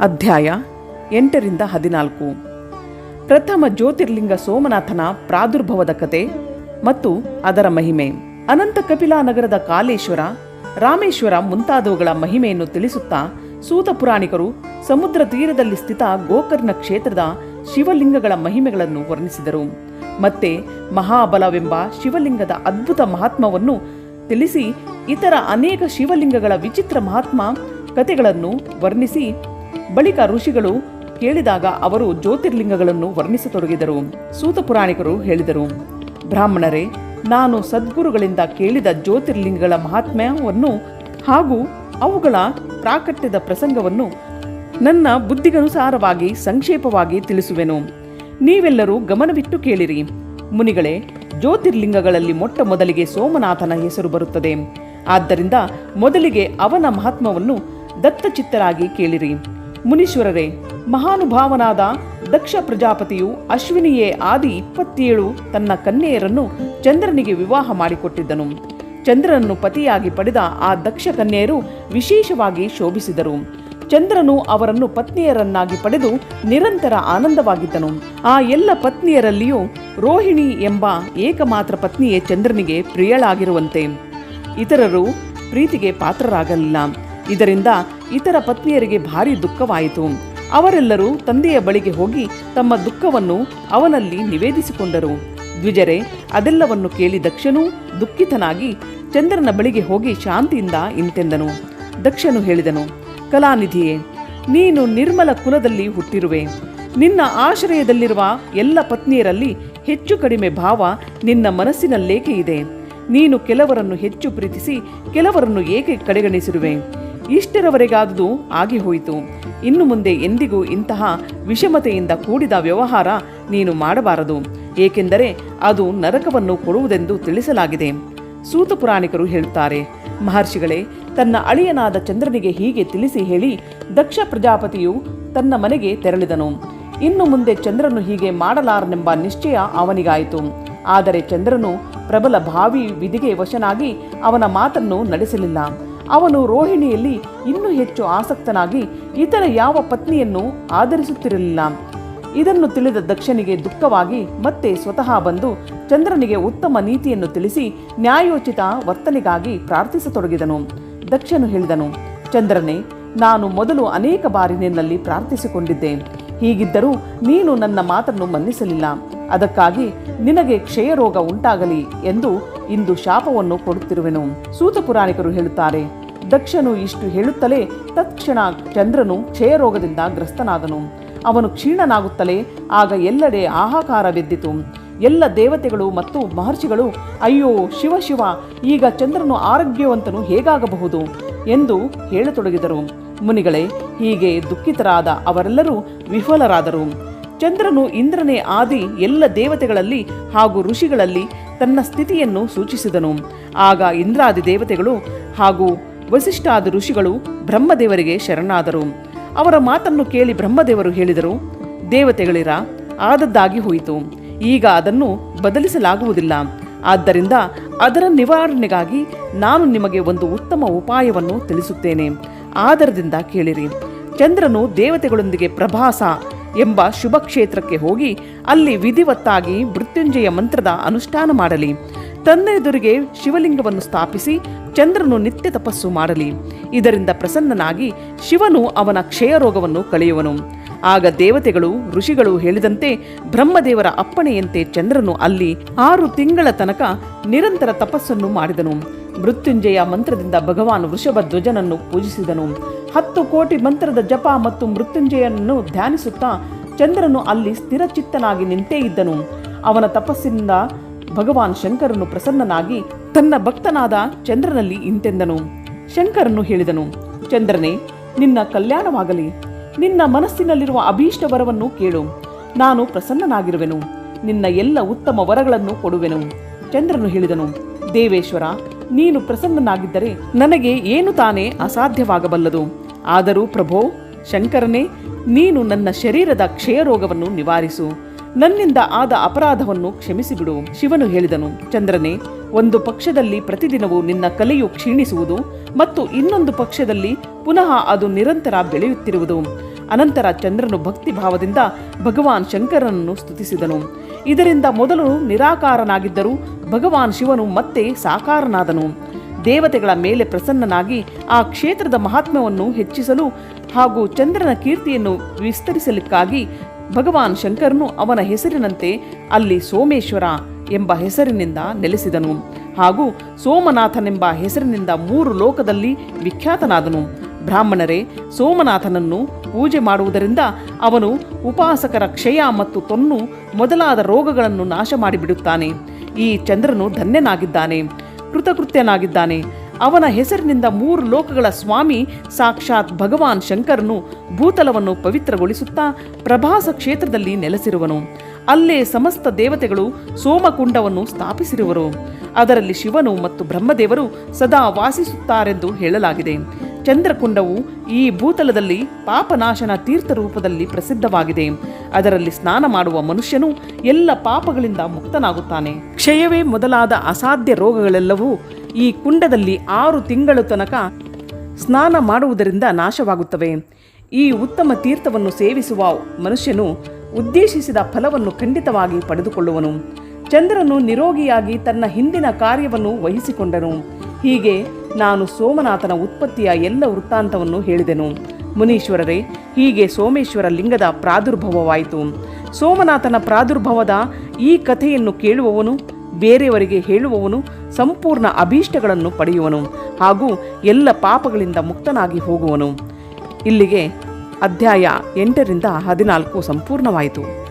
ಅಧ್ಯಾಯ ಎಂಟರಿಂದ ಹದಿನಾಲ್ಕು. ಪ್ರಥಮ ಜ್ಯೋತಿರ್ಲಿಂಗ ಸೋಮನಾಥನ ಪ್ರಾದುರ್ಭವದ ಕತೆ ಮತ್ತು ಅದರ ಮಹಿಮೆ. ಅನಂತ ಕಪಿಲಾ ನಗರದ ಕಾಲೇಶ್ವರ ರಾಮೇಶ್ವರ ಮುಂತಾದವುಗಳ ಮಹಿಮೆಯನ್ನು ತಿಳಿಸುತ್ತಾ ಸೂತ ಪುರಾಣಿಕರು ಸಮುದ್ರ ತೀರದಲ್ಲಿ ಸ್ಥಿತ ಗೋಕರ್ಣ ಕ್ಷೇತ್ರದ ಶಿವಲಿಂಗಗಳ ಮಹಿಮೆಗಳನ್ನು ವರ್ಣಿಸಿದರು. ಮತ್ತೆ ಮಹಾಬಲವೆಂಬ ಶಿವಲಿಂಗದ ಅದ್ಭುತ ಮಹಾತ್ಮವನ್ನು ತಿಳಿಸಿ ಇತರ ಅನೇಕ ಶಿವಲಿಂಗಗಳ ವಿಚಿತ್ರ ಮಹಾತ್ಮ ಕಥೆಗಳನ್ನು ವರ್ಣಿಸಿ ಬಳಿಕ ಋಷಿಗಳು ಕೇಳಿದಾಗ ಅವರು ಜ್ಯೋತಿರ್ಲಿಂಗಗಳನ್ನು ವರ್ಣಿಸತೊಡಗಿದರು. ಸೂತ ಪುರಾಣಿಕರು ಹೇಳಿದರು, ಬ್ರಾಹ್ಮಣರೇ, ನಾನು ಸದ್ಗುರುಗಳಿಂದ ಕೇಳಿದ ಜ್ಯೋತಿರ್ಲಿಂಗಗಳ ಮಹಾತ್ಮ್ಯವನ್ನು ಹಾಗೂ ಅವುಗಳ ಪ್ರಾಕಟ್ಯದ ಪ್ರಸಂಗವನ್ನು ನನ್ನ ಬುದ್ಧಿಗನುಸಾರವಾಗಿ ಸಂಕ್ಷೇಪವಾಗಿ ತಿಳಿಸುವೆನು. ನೀವೆಲ್ಲರೂ ಗಮನವಿಟ್ಟು ಕೇಳಿರಿ. ಮುನಿಗಳೇ, ಜ್ಯೋತಿರ್ಲಿಂಗಗಳಲ್ಲಿ ಮೊಟ್ಟ ಮೊದಲಿಗೆ ಸೋಮನಾಥನ ಹೆಸರು ಬರುತ್ತದೆ. ಆದ್ದರಿಂದ ಮೊದಲಿಗೆ ಅವನ ಮಹಾತ್ಮವನ್ನು ದತ್ತಚಿತ್ತರಾಗಿ ಕೇಳಿರಿ. ಮುನೀಶ್ವರರೇ, ಮಹಾನುಭಾವನಾದ ದಕ್ಷ ಪ್ರಜಾಪತಿಯು ಅಶ್ವಿನಿಯೇ ಆದಿ ಇಪ್ಪತ್ತೇಳು ತನ್ನ ಕನ್ಯೆಯರನ್ನು ಚಂದ್ರನಿಗೆ ವಿವಾಹ ಮಾಡಿಕೊಟ್ಟಿದ್ದನು. ಚಂದ್ರನನ್ನು ಪತಿಯಾಗಿ ಪಡೆದ ಆ ದಕ್ಷ ಕನ್ಯೆಯರು ವಿಶೇಷವಾಗಿ ಶೋಭಿಸಿದರು. ಚಂದ್ರನು ಅವರನ್ನು ಪತ್ನಿಯರನ್ನಾಗಿ ಪಡೆದು ನಿರಂತರ ಆನಂದವಾಗಿದ್ದನು. ಆ ಎಲ್ಲ ಪತ್ನಿಯರಲ್ಲಿಯೂ ರೋಹಿಣಿ ಎಂಬ ಏಕಮಾತ್ರ ಪತ್ನಿಯೇ ಚಂದ್ರನಿಗೆ ಪ್ರಿಯಳಾಗಿರುವಂತೆ. ಇತರರು ಪ್ರೀತಿಗೆ ಪಾತ್ರರಾಗಲಿಲ್ಲ. ಇದರಿಂದ ಇತರ ಪತ್ನಿಯರಿಗೆ ಭಾರಿ ದುಃಖವಾಯಿತು. ಅವರೆಲ್ಲರೂ ತಂದೆಯ ಬಳಿಗೆ ಹೋಗಿ ತಮ್ಮ ದುಃಖವನ್ನು ಅವನಲ್ಲಿ ನಿವೇದಿಸಿಕೊಂಡರು. ದ್ವಿಜರೆ, ಅದೆಲ್ಲವನ್ನು ಕೇಳಿ ದಕ್ಷನು ದುಃಖಿತನಾಗಿ ಚಂದ್ರನ ಬಳಿಗೆ ಹೋಗಿ ಶಾಂತಿಯಿಂದ ಇಂತೆಂದನು. ದಕ್ಷನು ಹೇಳಿದನು, ಕಲಾನಿಧಿಯೇ, ನೀನು ನಿರ್ಮಲ ಕುಲದಲ್ಲಿ ಹುಟ್ಟಿರುವೆ. ನಿನ್ನ ಆಶ್ರಯದಲ್ಲಿರುವ ಎಲ್ಲ ಪತ್ನಿಯರಲ್ಲಿ ಹೆಚ್ಚು ಕಡಿಮೆ ಭಾವ ನಿನ್ನ ಮನಸ್ಸಿನಲ್ಲೇಕೆ ಇದೆ? ನೀನು ಕೆಲವರನ್ನು ಹೆಚ್ಚು ಪ್ರೀತಿಸಿ, ಕೆಲವರನ್ನು ಏಕೆ ಕಡೆಗಣಿಸಿರುವೆ? ಇಷ್ಟರವರೆಗಾದುದು ಆಗಿ ಹೋಯಿತು. ಇನ್ನು ಮುಂದೆ ಎಂದಿಗೂ ಇಂತಹ ವಿಷಮತೆಯಿಂದ ಕೂಡಿದ ವ್ಯವಹಾರ ನೀನು ಮಾಡಬಾರದು. ಏಕೆಂದರೆ ಅದು ನರಕವನ್ನು ಕೊಡುವುದೆಂದು ತಿಳಿಸಲಾಗಿದೆ. ಸೂತ ಪುರಾಣಿಕರು ಹೇಳುತ್ತಾರೆ, ಮಹರ್ಷಿಗಳೇ, ತನ್ನ ಅಳಿಯನಾದ ಚಂದ್ರನಿಗೆ ಹೀಗೆ ತಿಳಿಸಿ ಹೇಳಿ, ದಕ್ಷ ಪ್ರಜಾಪತಿಯು ತನ್ನ ಮನೆಗೆ ತೆರಳಿದನು. ಇನ್ನು ಮುಂದೆ ಚಂದ್ರನು ಹೀಗೆ ಮಾಡಲಾರನೆಂಬ ನಿಶ್ಚಯ ಅವನಿಗಾಯಿತು. ಆದರೆ ಚಂದ್ರನು ಪ್ರಬಲ ಭಾವಿ ವಿಧಿಗೆ ವಶನಾಗಿ ಅವನ ಮಾತನ್ನು ನಡೆಸಲಿಲ್ಲ. ಅವನು ರೋಹಿಣಿಯಲ್ಲಿ ಇನ್ನೂ ಹೆಚ್ಚು ಆಸಕ್ತನಾಗಿ ಇತರ ಯಾವ ಪತ್ನಿಯನ್ನು ಆಧರಿಸುತ್ತಿರಲಿಲ್ಲ. ಇದನ್ನು ತಿಳಿದ ದಕ್ಷನಿಗೆ ದುಃಖವಾಗಿ ಮತ್ತೆ ಸ್ವತಃ ಬಂದು ಚಂದ್ರನಿಗೆ ಉತ್ತಮ ನೀತಿಯನ್ನು ತಿಳಿಸಿ ನ್ಯಾಯೋಚಿತ ವರ್ತನೆಗಾಗಿ ಪ್ರಾರ್ಥಿಸತೊಡಗಿದನು. ದಕ್ಷನು ಹೇಳಿದನು, ಚಂದ್ರನೇ, ನಾನು ಮೊದಲು ಅನೇಕ ಬಾರಿ ನಿನ್ನಲ್ಲಿ ಪ್ರಾರ್ಥಿಸಿಕೊಂಡಿದ್ದೆ. ಹೀಗಿದ್ದರೂ ನೀನು ನನ್ನ ಮಾತನ್ನು ಮನ್ನಿಸಲಿಲ್ಲ. ಅದಕ್ಕಾಗಿ ನಿನಗೆ ಕ್ಷಯರೋಗ ಉಂಟಾಗಲಿ ಎಂದು ಇಂದು ಶಾಪವನ್ನು ಕೊಡುತ್ತಿರುವೆನು. ಸೂತ ಪುರಾಣಿಕರು ಹೇಳುತ್ತಾರೆ, ದಕ್ಷನು ಇಷ್ಟು ಹೇಳುತ್ತಲೇ ತತ್ಕ್ಷಣ ಚಂದ್ರನು ಕ್ಷಯರೋಗದಿಂದ ಗ್ರಸ್ತನಾದನು. ಅವನು ಕ್ಷೀಣನಾಗುತ್ತಲೇ ಆಗ ಎಲ್ಲೆಡೆ ಆಹಾಕಾರವೆದ್ದಿತು ಎಲ್ಲ ದೇವತೆಗಳು ಮತ್ತು ಮಹರ್ಷಿಗಳು, ಅಯ್ಯೋ, ಶಿವ ಶಿವ, ಈಗ ಚಂದ್ರನು ಆರೋಗ್ಯವಂತನು ಹೇಗಾಗಬಹುದು ಎಂದು ಹೇಳತೊಡಗಿದರು. ಮುನಿಗಳೇ, ಹೀಗೆ ದುಃಖಿತರಾದ ಅವರೆಲ್ಲರೂ ವಿಫಲರಾದರು. ಚಂದ್ರನು ಇಂದ್ರನೇ ಆದಿ ಎಲ್ಲ ದೇವತೆಗಳಲ್ಲಿ ಹಾಗೂ ಋಷಿಗಳಲ್ಲಿ ತನ್ನ ಸ್ಥಿತಿಯನ್ನು ಸೂಚಿಸಿದನು. ಆಗ ಇಂದ್ರಾದಿ ದೇವತೆಗಳು ಹಾಗೂ ವಸಿಷ್ಠಾದಿ ಋಷಿಗಳು ಬ್ರಹ್ಮದೇವರಿಗೆ ಶರಣಾದರು. ಅವರ ಮಾತನ್ನು ಕೇಳಿ ಬ್ರಹ್ಮದೇವರು ಹೇಳಿದರು, ದೇವತೆಗಳಿರ, ಆದದ್ದಾಗಿ ಹೋಯಿತು. ಈಗ ಅದನ್ನು ಬದಲಿಸಲಾಗುವುದಿಲ್ಲ. ಆದ್ದರಿಂದ ಅದರ ನಿವಾರಣೆಗಾಗಿ ನಾನು ನಿಮಗೆ ಒಂದು ಉತ್ತಮ ಉಪಾಯವನ್ನು ತಿಳಿಸುತ್ತೇನೆ. ಆದರದಿಂದ ಕೇಳಿರಿ. ಚಂದ್ರನು ದೇವತೆಗಳೊಂದಿಗೆ ಪ್ರಭಾಸ ಎಂಬ ಶುಭ ಕ್ಷೇತ್ರಕ್ಕೆ ಹೋಗಿ ಅಲ್ಲಿ ವಿಧಿವತ್ತಾಗಿ ಮೃತ್ಯುಂಜಯ ಮಂತ್ರದ ಅನುಷ್ಠಾನ ಮಾಡಲಿ. ತನ್ನೆದುರಿಗೆ ಶಿವಲಿಂಗವನ್ನು ಸ್ಥಾಪಿಸಿ ಚಂದ್ರನು ನಿತ್ಯ ತಪಸ್ಸು ಮಾಡಲಿ. ಇದರಿಂದ ಪ್ರಸನ್ನನಾಗಿ ಶಿವನು ಅವನ ಕ್ಷಯರೋಗವನ್ನು ಕಳೆಯುವನು. ಆಗ ದೇವತೆಗಳು, ಋಷಿಗಳು ಹೇಳಿದಂತೆ ಬ್ರಹ್ಮದೇವರ ಅಪ್ಪಣೆಯಂತೆ ಚಂದ್ರನು ಅಲ್ಲಿ ಆರು ತಿಂಗಳ ತನಕ ನಿರಂತರ ತಪಸ್ಸನ್ನು ಮಾಡಿದನು. ಮೃತ್ಯುಂಜಯ ಮಂತ್ರದಿಂದ ಭಗವಾನ್ ವೃಷಭ ಧ್ವಜನನ್ನು ಪೂಜಿಸಿದನು. ಹತ್ತು ಕೋಟಿ ಮಂತ್ರದ ಜಪ ಮತ್ತು ಮೃತ್ಯುಂಜಯನನ್ನು ಧ್ಯಾನಿಸುತ್ತಾ ಚಂದ್ರನು ಅಲ್ಲಿ ಸ್ಥಿರಚಿತ್ತನಾಗಿ ನಿಂತೇ ಇದ್ದನು. ಅವನ ತಪಸ್ಸಿನಿಂದ ಭಗವಾನ್ ಶಂಕರನು ಪ್ರಸನ್ನನಾಗಿ ತನ್ನ ಭಕ್ತನಾದ ಚಂದ್ರನಲ್ಲಿ ಇಂತೆಂದನು. ಶಂಕರನು ಹೇಳಿದನು, ಚಂದ್ರನೇ, ನಿನ್ನ ಕಲ್ಯಾಣವಾಗಲಿ. ನಿನ್ನ ಮನಸ್ಸಿನಲ್ಲಿರುವ ಅಭೀಷ್ಟ ವರವನ್ನು ಕೇಳು. ನಾನು ಪ್ರಸನ್ನನಾಗಿರುವೆನು. ನಿನ್ನ ಎಲ್ಲ ಉತ್ತಮ ವರಗಳನ್ನು ಕೊಡುವೆನು. ಚಂದ್ರನು ಹೇಳಿದನು, ದೇವೇಶ್ವರ, ನೀನು ಪ್ರಸನ್ನನಾಗಿದ್ದರೆ ನನಗೆ ಏನು ತಾನೇ ಅಸಾಧ್ಯವಾಗಬಲ್ಲದು. ಆದರೂ ಪ್ರಭೋ, ಶಂಕರನೇ ನೀನು ನನ್ನ ಶರೀರದ ಕ್ಷಯರೋಗವನ್ನು ನಿವಾರಿಸು. ನನ್ನಿಂದ ಆದ ಅಪರಾಧವನ್ನು ಕ್ಷಮಿಸಿಬಿಡು, ಶಿವನು ಹೇಳಿದನು. ಚಂದ್ರನೇ, ಒಂದು ಪಕ್ಷದಲ್ಲಿ ಪ್ರತಿದಿನವೂ ನಿನ್ನ ಕಲೆಯು ಕ್ಷೀಣಿಸುವುದು ಮತ್ತು ಇನ್ನೊಂದು ಪಕ್ಷದಲ್ಲಿ ಪುನಃ ಅದು ನಿರಂತರ ಬೆಳೆಯುತ್ತಿರುವುದು. ಅನಂತರ ಚಂದ್ರನು ಭಕ್ತಿ ಭಾವದಿಂದ ಭಗವಾನ್ ಶಂಕರನನ್ನು ಸ್ತುತಿಸಿದನು. ಇದರಿಂದ ಮೊದಲು ನಿರಾಕಾರನಾಗಿದ್ದರೂ ಭಗವಾನ್ ಶಿವನು ಮತ್ತೆ ಸಾಕಾರನಾದನು. ದೇವತೆಗಳ ಮೇಲೆ ಪ್ರಸನ್ನನಾಗಿ ಆ ಕ್ಷೇತ್ರದ ಮಹಾತ್ಮ್ಯವನ್ನು ಹೆಚ್ಚಿಸಲು ಹಾಗೂ ಚಂದ್ರನ ಕೀರ್ತಿಯನ್ನು ವಿಸ್ತರಿಸಲಿಕ್ಕಾಗಿ ಭಗವಾನ್ ಶಂಕರನು ಅವನ ಹೆಸರಿನಂತೆ ಅಲ್ಲಿ ಸೋಮೇಶ್ವರ ಎಂಬ ಹೆಸರಿನಿಂದ ನೆಲೆಸಿದನು ಹಾಗೂ ಸೋಮನಾಥನೆಂಬ ಹೆಸರಿನಿಂದ ಮೂರು ಲೋಕದಲ್ಲಿ ವಿಖ್ಯಾತನಾದನು. ಬ್ರಾಹ್ಮಣರೇ, ಸೋಮನಾಥನನ್ನು ಪೂಜೆ ಮಾಡುವುದರಿಂದ ಅವನು ಉಪಾಸಕರ ಕ್ಷಯ ಮತ್ತು ತೊನ್ನು ಮೊದಲಾದ ರೋಗಗಳನ್ನು ನಾಶ ಮಾಡಿಬಿಡುತ್ತಾನೆ ಈ ಚಂದ್ರನು ಧನ್ಯನಾಗಿದ್ದಾನೆ. ಕೃತಕೃತ್ಯನಾಗಿದ್ದಾನೆ. ಅವನ ಹೆಸರಿನಿಂದ ಮೂರು ಲೋಕಗಳ ಸ್ವಾಮಿ, ಸಾಕ್ಷಾತ್ ಭಗವಾನ್ ಶಂಕರನು, ಭೂತಲವನ್ನು ಪವಿತ್ರಗೊಳಿಸುತ್ತಾ ಪ್ರಭಾಸ ಕ್ಷೇತ್ರದಲ್ಲಿ ನೆಲೆಸಿರುವನು. ಅಲ್ಲೇ ಸಮಸ್ತ ದೇವತೆಗಳು ಸೋಮಕುಂಡವನ್ನು ಸ್ಥಾಪಿಸಿರುವರು. ಅದರಲ್ಲಿ ಶಿವನು ಮತ್ತು ಬ್ರಹ್ಮದೇವರು ಸದಾ ವಾಸಿಸುತ್ತಾರೆಂದು ಹೇಳಲಾಗಿದೆ. ಚಂದ್ರಕುಂಡವು ಈ ಭೂತಲದಲ್ಲಿ ಪಾಪನಾಶನ ತೀರ್ಥ ರೂಪದಲ್ಲಿ ಪ್ರಸಿದ್ಧವಾಗಿದೆ. ಅದರಲ್ಲಿ ಸ್ನಾನ ಮಾಡುವ ಮನುಷ್ಯನು ಎಲ್ಲ ಪಾಪಗಳಿಂದ ಮುಕ್ತನಾಗುತ್ತಾನೆ. ಕ್ಷಯವೇ ಮೊದಲಾದ ಅಸಾಧ್ಯ ರೋಗಗಳೆಲ್ಲವೂ ಈ ಕುಂಡದಲ್ಲಿ ಆರು ತಿಂಗಳು ತನಕ ಸ್ನಾನ ಮಾಡುವುದರಿಂದ ನಾಶವಾಗುತ್ತವೆ. ಈ ಉತ್ತಮ ತೀರ್ಥವನ್ನು ಸೇವಿಸುವ ಮನುಷ್ಯನು ಉದ್ದೇಶಿಸಿದ ಫಲವನ್ನು ಖಂಡಿತವಾಗಿ ಪಡೆದುಕೊಳ್ಳುವನು. ಚಂದ್ರನು ನಿರೋಗಿಯಾಗಿ ತನ್ನ ಹಿಂದಿನ ಕಾರ್ಯವನ್ನು ವಹಿಸಿಕೊಂಡನು. ಹೀಗೆ ನಾನು ಸೋಮನಾಥನ ಉತ್ಪತ್ತಿಯ ಎಲ್ಲ ವೃತ್ತಾಂತವನ್ನು ಹೇಳಿದೆನು. ಮುನೀಶ್ವರರೇ, ಹೀಗೆ ಸೋಮೇಶ್ವರ ಲಿಂಗದ ಪ್ರಾದುರ್ಭವವಾಯಿತು. ಸೋಮನಾಥನ ಪ್ರಾದುರ್ಭವದ ಈ ಕಥೆಯನ್ನು ಕೇಳುವವನು, ಬೇರೆಯವರಿಗೆ ಹೇಳುವವನು ಸಂಪೂರ್ಣ ಅಭೀಷ್ಟಗಳನ್ನು ಪಡೆಯುವನು ಹಾಗೂ ಎಲ್ಲ ಪಾಪಗಳಿಂದ ಮುಕ್ತನಾಗಿ ಹೋಗುವನು. ಇಲ್ಲಿಗೆ ಅಧ್ಯಾಯ ಎಂಟರಿಂದ ಹದಿನಾಲ್ಕು ಸಂಪೂರ್ಣವಾಯಿತು.